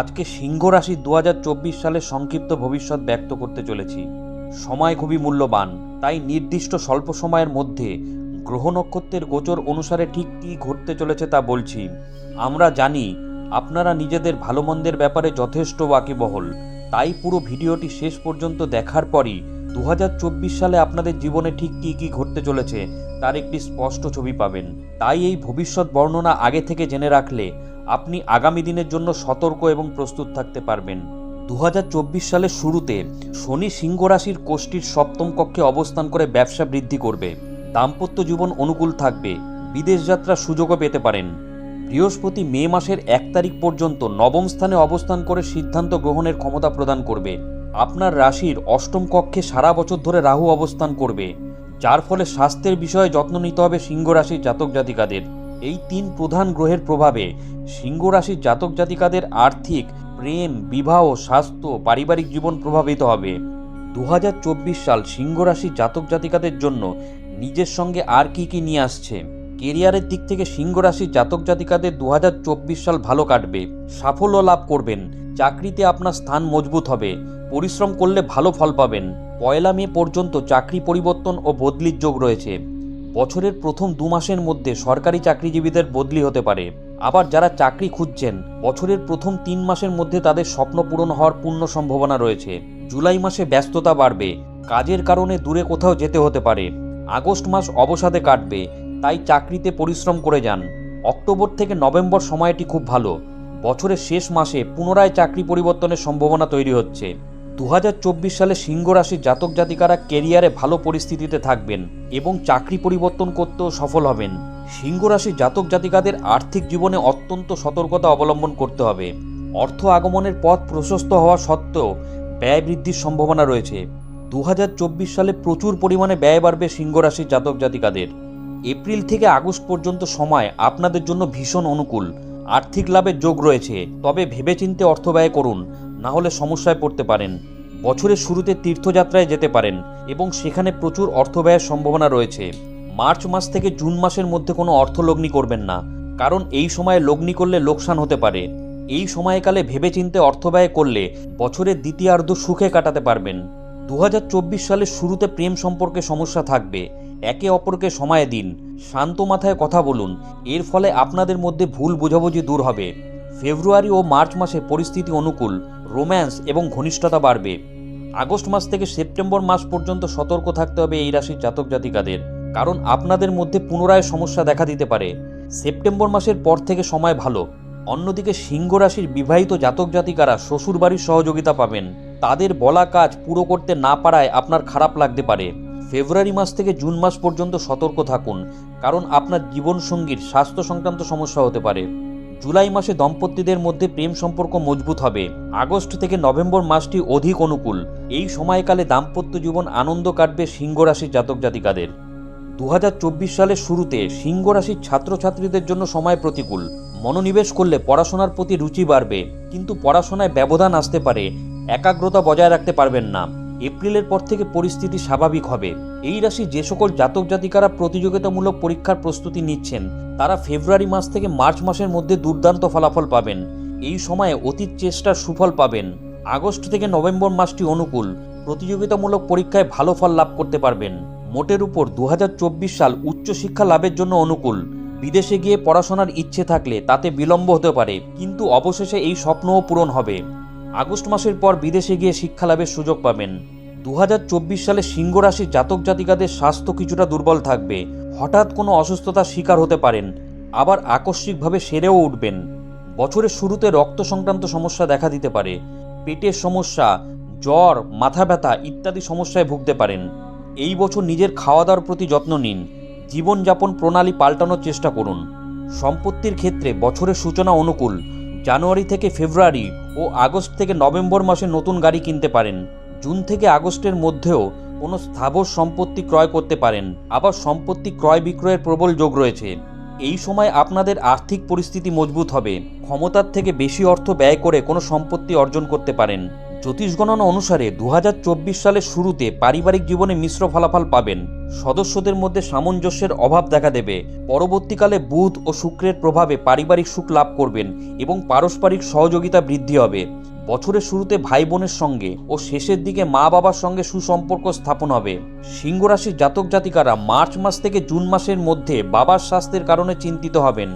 আজকে সিংহ রাশি দু সালের সংক্ষিপ্ত ভবিষ্যৎ ব্যক্ত করতে চলেছি। সময় খুবই মূল্যবান। তাই নির্দিষ্ট স্বল্প সময়ের মধ্যে গ্রহ নক্ষত্রের গোচর অনুসারে ঠিক কী ঘটতে চলেছে তা বলছি। আমরা জানি আপনারা নিজেদের ভালো মন্দের ব্যাপারে যথেষ্ট ওয়াকিবহল। তাই পুরো ভিডিওটি শেষ পর্যন্ত দেখার পরই দু হাজার চব্বিশ সালে আপনাদের জীবনে ঠিক কী কী ঘটতে চলেছে তার একটি স্পষ্ট ছবি পাবেন। তাই এই ভবিষ্যৎ বর্ণনা আগে থেকে জেনে রাখলে আপনি আগামী দিনের জন্য সতর্ক এবং প্রস্তুত থাকতে পারবেন। দু হাজার চব্বিশ সালের শুরুতে শনি সিংহ রাশির কোষ্ঠীর সপ্তম কক্ষে অবস্থান করে ব্যবসা বৃদ্ধি করবে। দাম্পত্য জীবন অনুকূল থাকবে। বিদেশ যাত্রার সুযোগও পেতে পারেন। বৃহস্পতি মে মাসের এক তারিখ পর্যন্ত নবম স্থানে অবস্থান করে সিদ্ধান্ত গ্রহণের ক্ষমতা প্রদান করবে। আপনার রাশির অষ্টম কক্ষে সারা বছর ধরে রাহু অবস্থান করবে, যার ফলে স্বাস্থ্যের বিষয়ে যত্ন নিতে হবে সিংহ রাশির জাতক জাতিকাদের এই তিন প্রধান গ্রহের প্রভাবে সিংহ রাশির জাতক জাতিকাদের আর্থিক, প্রেম, বিবাহ, স্বাস্থ্য, পারিবারিক জীবন প্রভাবিত হবে। দু হাজার চব্বিশ সাল সিংহ রাশির জাতক জাতিকাদের জন্য নিজের সঙ্গে আর কি কি নিয়ে আসছে? কেরিয়ারের দিক থেকে সিংহ রাশির জাতক জাতিকাদের দু হাজার চব্বিশ সাল ভালো কাটবে, সাফল্য লাভ করবেন, চাকরিতে আপনার স্থান মজবুত হবে, পরিশ্রম করলে ভালো ফল পাবেন। পয়লা মে পর্যন্ত চাকরি পরিবর্তন ও বদলির যোগ রয়েছে। বছরের প্রথম দু মাসের মধ্যে সরকারি চাকরিজীবীদের বদলি হতে পারে। আবার যারা চাকরি খুঁজছেন, বছরের প্রথম তিন মাসের মধ্যে তাদের স্বপ্ন পূরণ হওয়ার পূর্ণ সম্ভাবনা রয়েছে। জুলাই মাসে ব্যস্ততা বাড়বে, কাজের কারণে দূরে কোথাও যেতে হতে পারে। আগস্ট মাস অবসাদে কাটবে, তাই চাকরিতে পরিশ্রম করে যান। অক্টোবর থেকে নভেম্বর সময়টি খুব ভালো। বছরের শেষ মাসে পুনরায় চাকরি পরিবর্তনের সম্ভাবনা তৈরি হচ্ছে। দু হাজার চব্বিশ সালে সিংহ রাশির জাতক জাতিকারা কেরিয়ারে ভালো পরিস্থিতিতে থাকবেন এবং চাকরি পরিবর্তন করতেও সফল হবেন। সিংহ রাশির জাতক জাতিকাদের আর্থিক জীবনে অত্যন্ত সতর্কতা অবলম্বন করতে হবে। অর্থ আগমনের পথ প্রশস্ত হওয়া সত্ত্বেও ব্যয় বৃদ্ধির সম্ভাবনা রয়েছে। দু হাজার চব্বিশ সালে প্রচুর পরিমাণে ব্যয় বাড়বে সিংহ রাশির জাতক জাতিকাদের। এপ্রিল থেকে আগস্ট পর্যন্ত সময় আপনাদের জন্য ভীষণ অনুকূল। আর্থিক লাভের যোগ রয়েছে, তবে ভেবেচিন্তে অর্থ ব্যয় করুন। না হলে সমস্যায় পড়তে পারেন। বছরের শুরুতে তীর্থযাত্রায় যেতে পারেন এবং সেখানে প্রচুর অর্থ ব্যয়ের সম্ভাবনা রয়েছে। মার্চ মাস থেকে জুন মাসের মধ্যে কোনো অর্থ লগ্নি করবেন না, কারণ এই সময়ে লগ্নি করলে লোকসান হতে পারে। এই সময়কালে ভেবেচিন্তে অর্থ ব্যয় করলে বছরের দ্বিতীয়ার্ধ সুখে কাটাতে পারবেন। দু হাজার চব্বিশ সালের শুরুতে প্রেম সম্পর্কে সমস্যা থাকবে। একে অপরকে সময় দিন। শান্ত মাথায় কথা বলুন। এর ফলে আপনাদের মধ্যে ভুল বোঝাবুঝি দূর হবে। ফেব্রুয়ারি ও মার্চ মাসে পরিস্থিতি অনুকূল। রোম্যান্স এবং ঘনিষ্ঠতা বাড়বে। আগস্ট মাস থেকে সেপ্টেম্বর মাস পর্যন্ত সতর্ক থাকতে হবে এই রাশির জাতক জাতিকাদের, কারণ আপনাদের মধ্যে পুনরায় সমস্যা দেখা দিতে পারে। সেপ্টেম্বর মাসের পর থেকে সময় ভালো। অন্যদিকে সিংহ রাশির বিবাহিত জাতক জাতিকারা শ্বশুরবাড়ির সহযোগিতা পাবেন। তাদের বলা কাজ পুরো করতে না পারায় আপনার খারাপ লাগতে পারে। ফেব্রুয়ারি মাস থেকে জুন মাস পর্যন্ত সতর্ক থাকুন, কারণ আপনার জীবনসঙ্গীর স্বাস্থ্য সংক্রান্ত সমস্যা হতে পারে। জুলাই মাসে দম্পতিদের মধ্যে প্রেম সম্পর্ক মজবুত হবে। আগস্ট থেকে নভেম্বর মাসটি অধিক অনুকূল। এই সময়কালে দাম্পত্য জীবন আনন্দ কাটবে সিংহ রাশির জাতক জাতিকাদের। দু হাজার চব্বিশ সালের শুরুতে সিংহ রাশির ছাত্রছাত্রীদের জন্য সময় প্রতিকূল। মনোনিবেশ করলে পড়াশোনার প্রতি রুচি বাড়বে, কিন্তু পড়াশোনায় ব্যবধান আসতে পারে, একাগ্রতা বজায় রাখতে পারবেন না। এপ্রিলের পর থেকে পরিস্থিতি স্বাভাবিক হবে। এই রাশি যে সকল জাতক জাতিকারা প্রতিযোগিতামূলক পরীক্ষার প্রস্তুতি নিচ্ছেন, তারা ফেব্রুয়ারি মাস থেকে মার্চ মাসের মধ্যে দুর্দান্ত ফলাফল পাবেন। এই সময়ে অতীত চেষ্টার সুফল পাবেন। আগস্ট থেকে নভেম্বর মাসটি অনুকূল। প্রতিযোগিতামূলক পরীক্ষায় ভালো ফল লাভ করতে পারবেন। মোটের উপর দু হাজার চব্বিশ সাল উচ্চশিক্ষা লাভের জন্য অনুকূল। বিদেশে গিয়ে পড়াশোনার ইচ্ছে থাকলে তাতে বিলম্ব হতে পারে, কিন্তু অবশেষে এই স্বপ্নও পূরণ হবে। আগস্ট মাসের পর বিদেশে গিয়ে শিক্ষা লাভের সুযোগ পাবেন। দু হাজার চব্বিশ সালে সিংহ রাশির জাতক জাতিকাদের স্বাস্থ্য কিছুটা দুর্বল থাকবে। হঠাৎ কোনো অসুস্থতার শিকার হতে পারেন। আবার আকস্মিকভাবে সেরেও উঠবেন। বছরের শুরুতে রক্ত সংক্রান্ত সমস্যা দেখা দিতে পারে। পেটের সমস্যা, জ্বর, মাথা ব্যথা ইত্যাদি সমস্যায় ভুগতে পারেন। এই বছর নিজের খাওয়া দাওয়ার প্রতি যত্ন নিন। জীবনযাপন প্রণালী পাল্টানোর চেষ্টা করুন। সম্পত্তির ক্ষেত্রে বছরের সূচনা অনুকূল। জানুয়ারি থেকে ফেব্রুয়ারি ও আগস্ট থেকে নভেম্বর মাসে নতুন গাড়ি কিনতে পারেন। জুন থেকে আগস্টের মধ্যেও কোনো স্থাবর সম্পত্তি ক্রয় করতে পারেন। আবার সম্পত্তি ক্রয় বিক্রয়ের প্রবল যোগ রয়েছে। এই সময় আপনাদের আর্থিক পরিস্থিতি মজবুত হবে। ক্ষমতার থেকে বেশি অর্থ ব্যয় করে কোনো সম্পত্তি অর্জন করতে পারেন। জ্যোতিষ গণনা অনুসারে দু হাজার চব্বিশ সালের শুরুতে পারিবারিক জীবনে মিশ্র ফলাফল পাবেন। সদস্যদের মধ্যে সামঞ্জস্যের অভাব দেখা দেবে। পরবর্তীকালে বুধ ও শুক্রের প্রভাবে পারিবারিক সুখ লাভ করবেন এবং পারস্পরিক সহযোগিতা বৃদ্ধি হবে। বছরের শুরুতে ভাই বোনের সঙ্গে ও শেষের দিকে মা বাবার সঙ্গে সুসম্পর্ক স্থাপন হবে। সিংহ রাশির জাতক জাতিকারা মার্চ মাস থেকে জুন মাসের মধ্যে বাবার স্বাস্থ্যের কারণে চিন্তিত হবেন।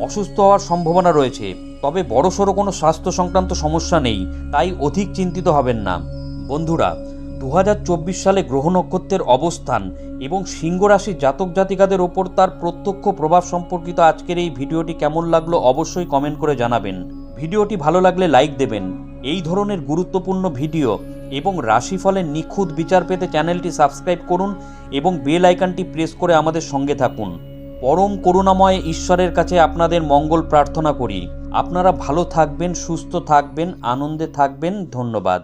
অসুস্থ হওয়ার সম্ভাবনা রয়েছে। তবে বড়সড় কোনো স্বাস্থ্য সংক্রান্ত সমস্যা নেই, তাই অধিক চিন্তিত হবেন না। বন্ধুরা দু হাজার চব্বিশ সালে গ্রহ নক্ষত্রের অবস্থান এবং সিংহ রাশির জাতক জাতিকাদের ওপর তার প্রত্যক্ষ প্রভাব সম্পর্কিত আজকের এই ভিডিওটি কেমন লাগল অবশ্যই কমেন্ট করে জানাবেন। ভিডিওটি ভালো লাগলে লাইক দেবেন। এই ধরনের গুরুত্বপূর্ণ ভিডিও এবং রাশিফলের নিখুঁত বিচার পেতে চ্যানেলটি সাবস্ক্রাইব করুন এবং বেল আইকনটি প্রেস করে আমাদের সঙ্গে থাকুন। পরম করুণাময় ঈশ্বরের কাছে আপনাদের মঙ্গল প্রার্থনা করি। আপনারা ভালো থাকবেন সুস্থ থাকবেন আনন্দে থাকবেন। ধন্যবাদ।